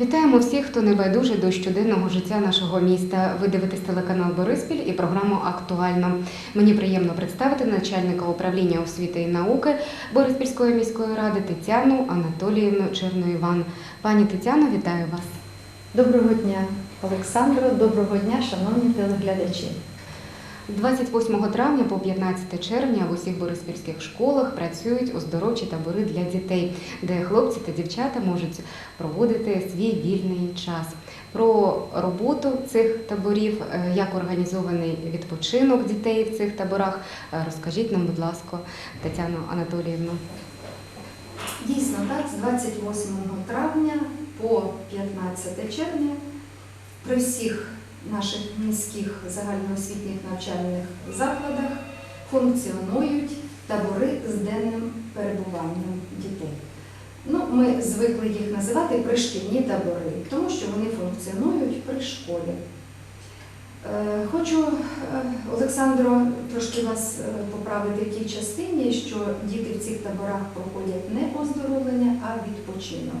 Вітаємо всіх, хто не байдуже до щоденного життя нашого міста. Ви дивитесь телеканал Бориспіль і програму Актуально. Мені приємно представити начальника управління освіти і науки Бориспільської міської ради Тетяну Анатоліївну Черноїван. Пані Тетяно, вітаю вас. Доброго дня, Олександро. Доброго дня, шановні телеглядачі. 28 травня по 15 червня в усіх бориспільських школах працюють оздоровчі табори для дітей, де хлопці та дівчата можуть проводити свій вільний час. Про роботу цих таборів, е, як організований відпочинок дітей в цих таборах, е, розкажіть нам, будь ласка, Тетяно Анатоліївну. Дійсно, так, з 28 травня по 15 червня при всіх наших міських загальноосвітніх навчальних закладах функціонують табори з денним перебуванням дітей. Ну, ми звикли їх називати пришкільні табори, тому що вони функціонують при школі. Е, Хочу, е, Олександро, трошки вас е, поправити в тій частині, що діти в цих таборах проходять не оздоровлення, а відпочинок,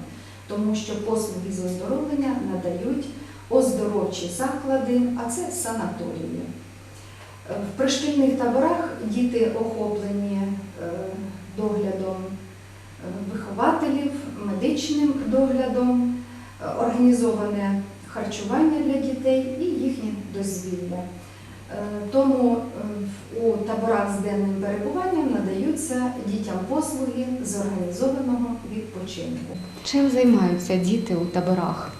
тому що послуги з оздоровлення надають оздоровчі заклади, а це санаторії. В пришкільних таборах діти охоплені е, доглядом е, вихователів, медичним доглядом, е, організоване харчування для дітей і їхнє дозвілля. Тому у таборах з денним перебуванням надаються дітям послуги з організованого відпочинку. Чим займаються діти у таборах?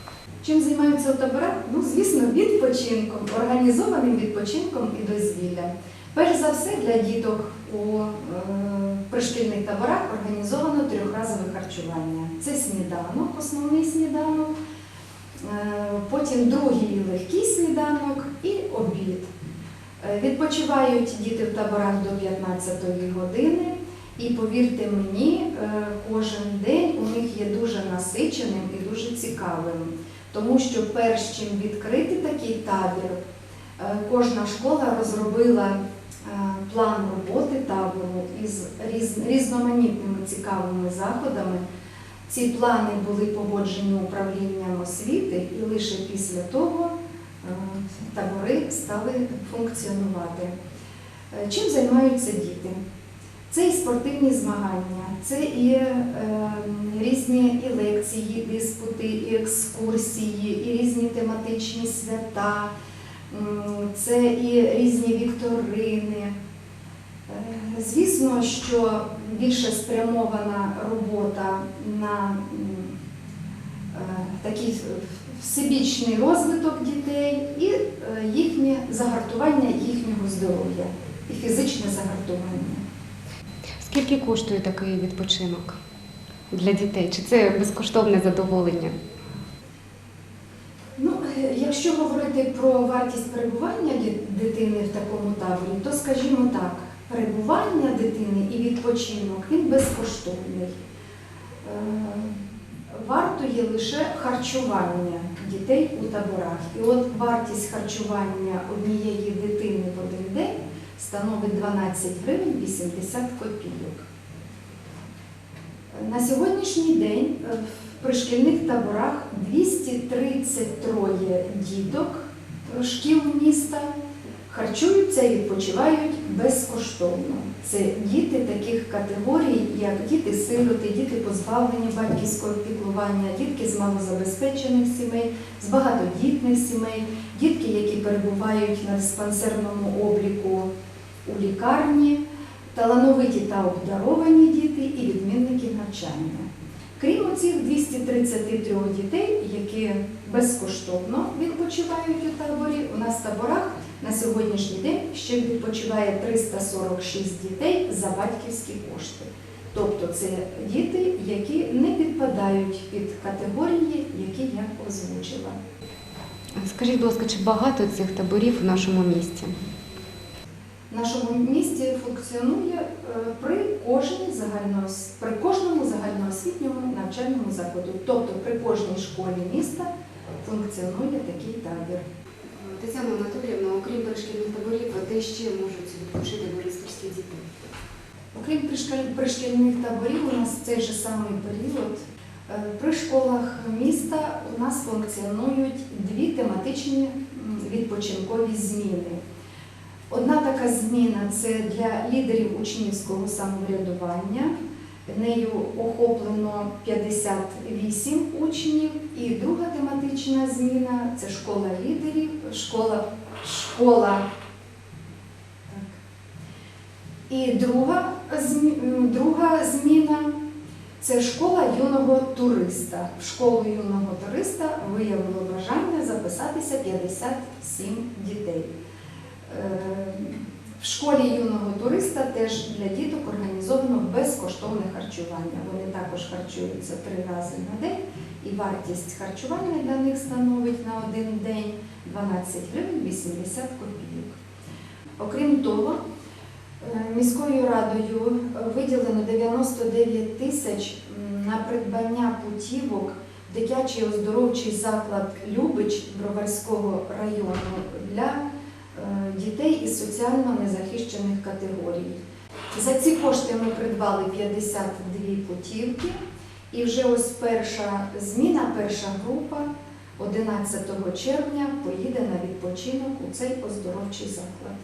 Чим займаються у таборах? Ну, звісно, відпочинком, організованим відпочинком і дозвіллям. Перш за все, для діток у е, пришкільних таборах організовано трьохразове харчування. Це сніданок, основний сніданок, е, потім другий легкий сніданок і обід. Е, Відпочивають діти в таборах до 15-ї години. І повірте мені, е, кожен день у них є дуже насиченим і дуже цікавим. Тому що перш чим відкрити такий табір, е, кожна школа розробила е, план роботи табору із різноманітними цікавими заходами. Ці плани були погоджені управлінням освіти, і лише після того е, табори стали функціонувати. Чим займаються діти? Це і спортивні змагання, це і е, різні і лекції, і диспути, і екскурсії, і різні тематичні свята, це і різні вікторини. Е, Звісно, що більше спрямована робота на е, такий всебічний розвиток дітей і е, їхнє загартування їхнього здоров'я і фізичне загартування. Скільки коштує такий відпочинок для дітей? Чи це безкоштовне задоволення? Ну, е, якщо говорити про вартість перебування дитини в такому таборі, то скажімо так, перебування дитини і відпочинок він безкоштовний. Е, Вартує лише харчування дітей у таборах. І от вартість харчування однієї дитини в один день становить 12 гривень 80 копійок. На сьогоднішній день е, в пришкільних таборах 233 діток е, шкіл міста харчуються і відпочивають безкоштовно. Це діти таких категорій, як діти-сироти, діти позбавлені батьківського піклування, дітки з малозабезпечених сімей, з багатодітних сімей, дітки, які перебувають на диспансерному обліку у лікарні, талановиті та обдаровані діти і відмінники навчання. Крім цих 233 дітей, які безкоштовно відпочивають у таборі, у нас в таборах на сьогоднішній день ще відпочиває 346 дітей за батьківські кошти. Тобто це діти, які не підпадають під категорії, які я озвучила. Скажіть, будь ласка, чи багато цих таборів у нашому місті? В нашому місті функціонує е, при кожній загальноос- при кожному загальноосвітньому навчальному закладу. Тобто при кожній школі міста функціонує такий табір. Тетяна Анатоліївна, окрім перешкільних таборів, де ще можуть відпочити бориспільські діти? Окрім пришкільних таборів, у нас цей же самий період Е, При школах міста у нас функціонують дві тематичні відпочинкові зміни. Одна така зміна це для лідерів учнівського самоврядування. Нею охоплено 58 учнів. І друга тематична зміна це школа лідерів, школа, школа так. І друга, друга зміна це школа юного туриста. В школу юного туриста виявило бажання записатися 57 дітей. Е, В школі юного туриста теж для діток організовано безкоштовне харчування. Вони також харчуються три рази на день, і вартість харчування для них становить на один день 12 гривень 80 копійок. Окрім того, е, міською радою виділено 99 тисяч на придбання путівок дитячий оздоровчий заклад Любич Броварського району для дітей із соціально незахищених категорій. За ці кошти ми придбали 52 путівки, і вже ось перша зміна, перша група 11 червня поїде на відпочинок у цей оздоровчий заклад.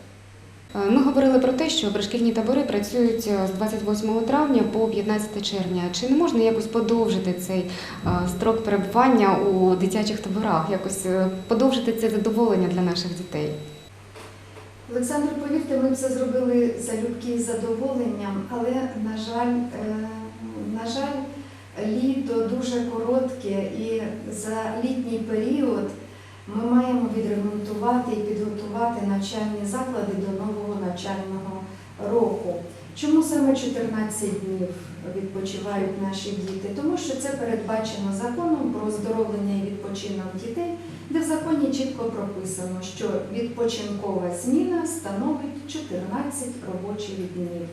Е, Ми говорили про те, що пришкільні табори працюють е, з 28 травня по 15 червня. Чи не можна якось подовжити цей е, строк перебування у дитячих таборах, якось подовжити це задоволення для наших дітей? Олександр, повірте, ми все зробили залюбки і з задоволенням, але, на жаль, е, на жаль, літо дуже коротке і за літній період ми маємо відремонтувати і підготувати навчальні заклади до нового навчального року. Чому саме 14 днів відпочивають наші діти? Тому що це передбачено законом про оздоровлення і відпочинок дітей, де в законі чітко прописано, що відпочинкова зміна становить 14 робочих днів.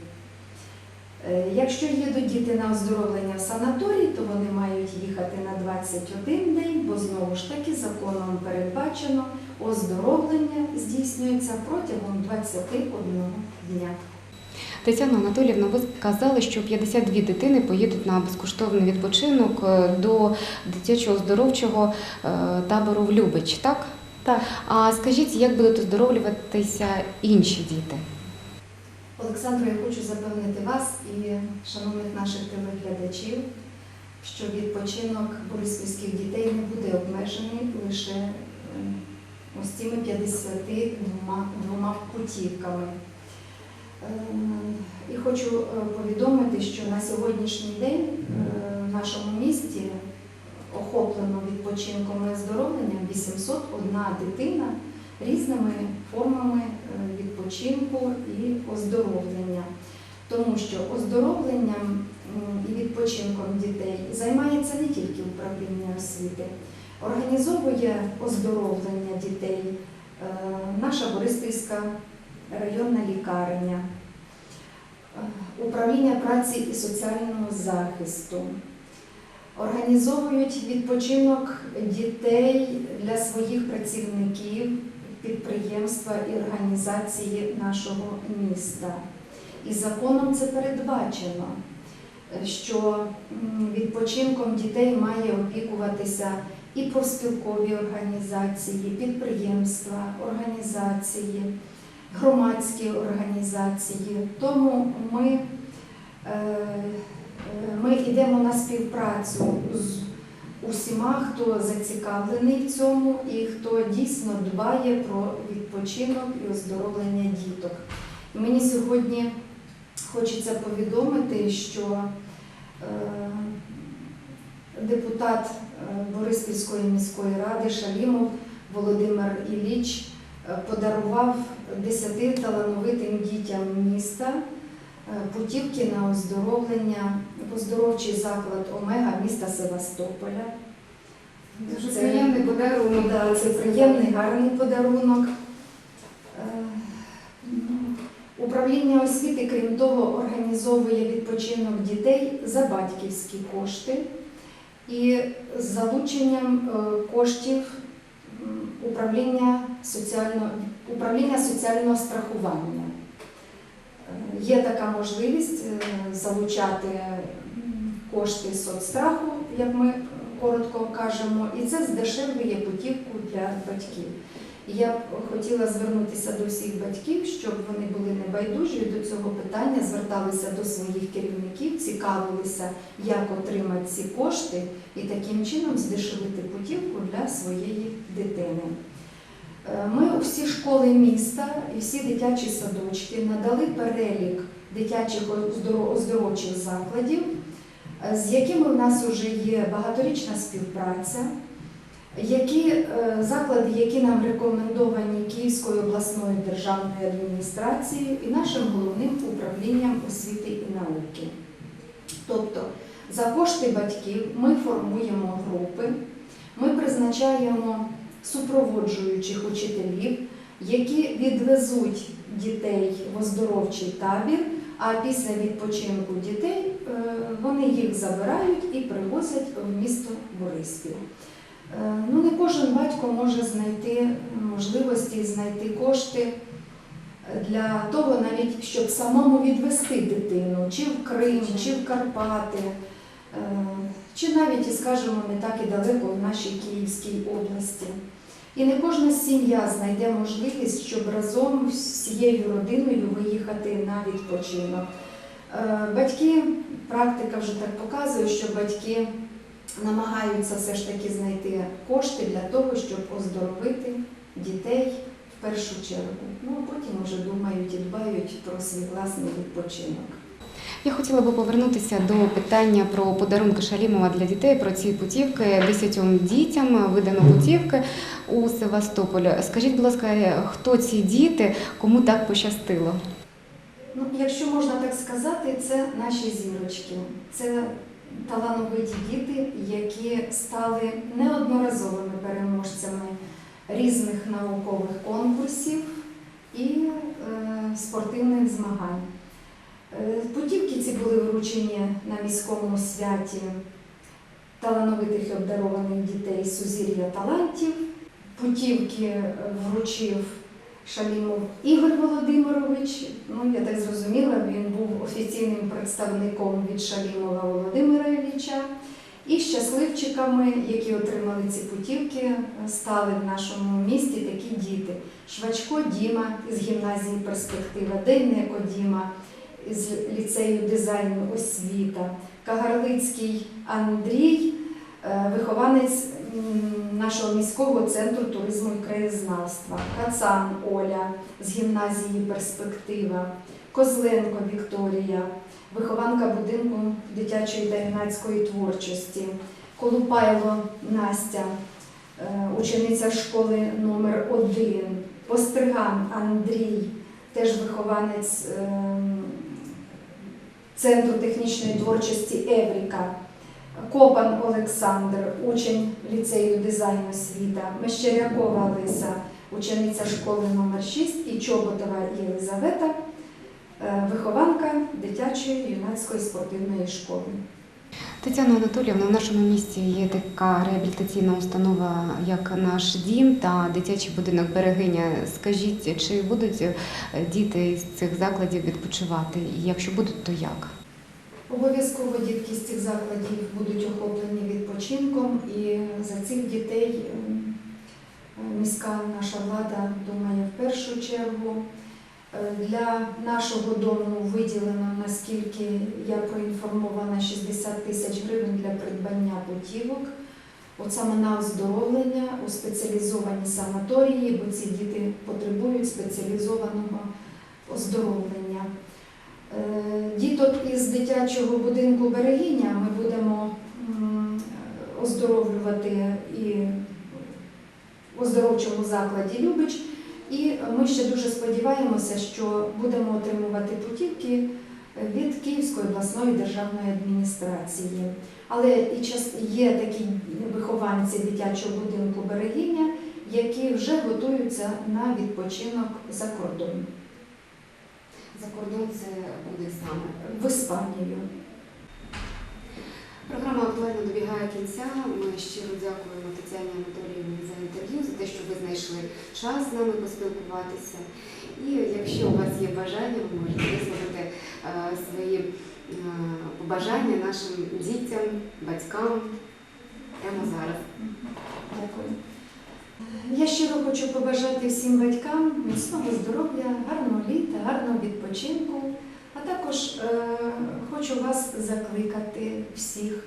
Е, Якщо їдуть діти на оздоровлення в санаторій, то вони мають їхати на 21 день, бо знову ж таки законом передбачено оздоровлення здійснюється протягом 21 дня. Тетяна Анатоліївна, ви сказали, що 52 дитини поїдуть на безкоштовний відпочинок е, до дитячого оздоровчого е, табору в Любич, так? Так. А скажіть, як будуть оздоровлюватися інші діти? Олександро, я хочу запевнити вас і шановних наших телеглядачів, що відпочинок бориспільських дітей не буде обмежений лише е, ось цими 52 двома путівками. Е, І хочу е, повідомити, що на сьогоднішній день е, в нашому місті охоплено відпочинком і оздоровленням 801 дитина різними формами відпочинку і оздоровлення. Тому що оздоровленням і відпочинком дітей займається не тільки управління освіти, організовує оздоровлення дітей наша Бориспільська районна лікарня, е, управління праці і соціального захисту. Організовують відпочинок дітей для своїх працівників, підприємства і організації нашого міста. І законом це передбачено, що відпочинком дітей має опікуватися і профспілкові організації, підприємства, організації, громадські організації. Тому ми, е, ми йдемо на співпрацю з усіма, хто зацікавлений в цьому і хто дійсно дбає про відпочинок і оздоровлення діток. Мені сьогодні хочеться повідомити, що е, депутат е, Бориспільської міської ради Шалімов Володимир Ілліч е, подарував 10 талановитим дітям міста е, путівки на оздоровлення оздоровчий заклад Омега міста Севастополя. Дуже Це- приємний подарунок. Да, це приємний, гарний подарунок. Е, Управління освіти, крім того, організовує відпочинок дітей за батьківські кошти і з залученням е, коштів управління соціального, управління соціального страхування. Е, Є така можливість е, залучати кошти соцстраху як ми коротко кажемо, і це здешевлює путівку для батьків. Я б хотіла звернутися до всіх батьків, щоб вони були небайдужі до цього питання, зверталися до своїх керівників, цікавилися, як отримати ці кошти і таким чином здешевити путівку для своєї дитини. Е, Ми у всі школи міста і всі дитячі садочки надали перелік дитячих оздоро- оздоровчих закладів, е, з якими у нас вже є багаторічна співпраця, які е, заклади, які нам рекомендовані Київською обласною державною адміністрацією і нашим головним управлінням освіти і науки. Тобто за кошти батьків ми формуємо групи, ми призначаємо супроводжуючих учителів, які відвезуть дітей в оздоровчий табір, а після відпочинку дітей е, вони їх забирають і привозять в місто Бориспіль. Е, Ну, не кожен батько може знайти можливості знайти кошти для того, навіть щоб самому відвести дитину, чи в Крим, чи в Карпати, е, чи навіть, скажімо, не так і далеко в нашій Київській області. І не кожна сім'я знайде можливість, щоб разом з всією родиною виїхати на відпочинок. Е, Батьки, практика вже так показує, що батьки намагаються все ж таки знайти кошти для того, щоб оздоровити дітей в першу чергу. Ну а потім вже думають і дбають про свій власний відпочинок. Я хотіла би повернутися до питання про подарунки Шалімова для дітей, про ці путівки десятьом дітям видано путівки у Севастополь. Скажіть, будь ласка, хто ці діти, кому так пощастило? Ну, якщо можна так сказати, це наші зірочки. Це талановиті діти, які стали неодноразовими переможцями різних наукових конкурсів і е, спортивних змагань. Е, Путівки ці були вручені на міському святі талановитих і обдарованих дітей Сузір'я талантів. Путівки вручив Шалімов Ігор Володимирович. Ну, я так зрозуміла, він був офіційним представником від Шалімова Володимира Ілліча. І щасливчиками, які отримали ці путівки, стали в нашому місті такі діти. Швачко Діма з гімназії Перспектива, Дейнеко Діма з ліцею дизайну освіта, Кагарлицький Андрій, е, вихованець нашого міського центру туризму і краєзнавства, Кацан Оля з гімназії Перспектива, Козленко Вікторія, вихованка будинку дитячої та юнацької творчості, Колупайло Настя, е, учениця школи номер 1 Постриган Андрій, теж вихованець ем, Центру технічної творчості Евріка, Копан Олександр, учень ліцею дизайну освіта, Мещерякова Лиса, учениця школи номер 6 і Чоботова Єлизавета, е, вихованка дитячої юнацької спортивної школи. Тетяна Анатоліївна, в нашому місті є така реабілітаційна установа, як наш дім та дитячий будинок Берегиня. Скажіть, чи будуть е, діти з цих закладів відпочивати? І якщо будуть, то як? Обов'язково дітки з цих закладів будуть охоплені відпочинком, і за цих дітей міська наша влада думає в першу чергу. Е, Для нашого дому виділено, наскільки я проінформована, 60 тисяч гривень для придбання путівок. От саме на оздоровлення у спеціалізовані санаторії, бо ці діти потребують спеціалізованого оздоровлення. Діток із дитячого будинку Берегиня ми будемо оздоровлювати і в оздоровчому закладі Любич. І ми ще дуже сподіваємося, що будемо отримувати путівки від Київської обласної державної адміністрації. Але і є такі вихованці дитячого будинку Берегиня, які вже готуються на відпочинок за кордон За кордон це буде саме. в Іспанію. Програма актуально добігає кінця. Ми щиро дякуємо Тетяні Анатоліївні за інтерв'ю, за те, що ви знайшли час з нами поспілкуватися. І якщо у вас є бажання, ви можете висловити е, свої побажання нашим дітям, батькам прямо зараз. Дякую. Я щиро хочу побажати всім батькам міцного здоров'я, гарного літа, гарного відпочинку. А також е, хочу вас закликати всіх,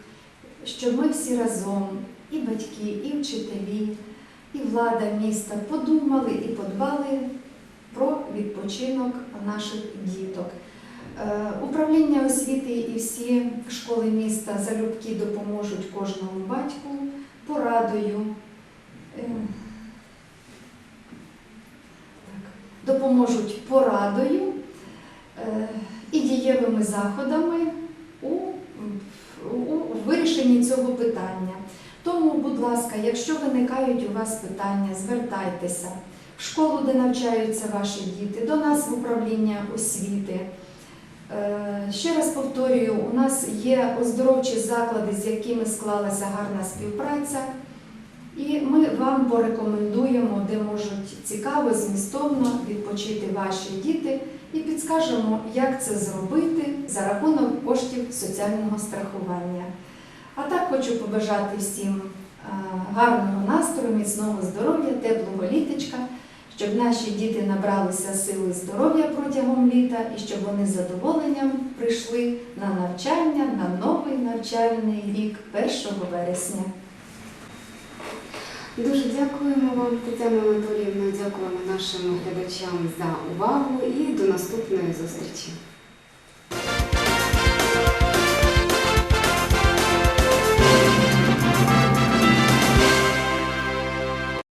щоб ми всі разом, і батьки, і вчителі, і влада міста подумали і подбали про відпочинок наших діток. Е, Управління освіти і всі школи міста залюбки допоможуть кожному батьку порадою. е, так, Допоможуть порадою е, і дієвими заходами у, у вирішенні цього питання. Тому, будь ласка, якщо виникають у вас питання, звертайтеся в школу, де навчаються ваші діти, до нас в управління освіти. Е, Ще раз повторюю, у нас є оздоровчі заклади, з якими склалася гарна співпраця, і ми вам порекомендуємо, де можуть цікаво, змістовно відпочити ваші діти, і підскажемо, як це зробити за рахунок коштів соціального страхування. А так хочу побажати всім е, гарного настрою, міцного здоров'я, теплого літочка, щоб наші діти набралися сили здоров'я протягом літа і щоб вони з задоволенням прийшли на навчання на новий навчальний рік 1 вересня. Дуже дякуємо вам, Тетяна Анатоліївна, дякуємо нашим глядачам за увагу і до наступної зустрічі.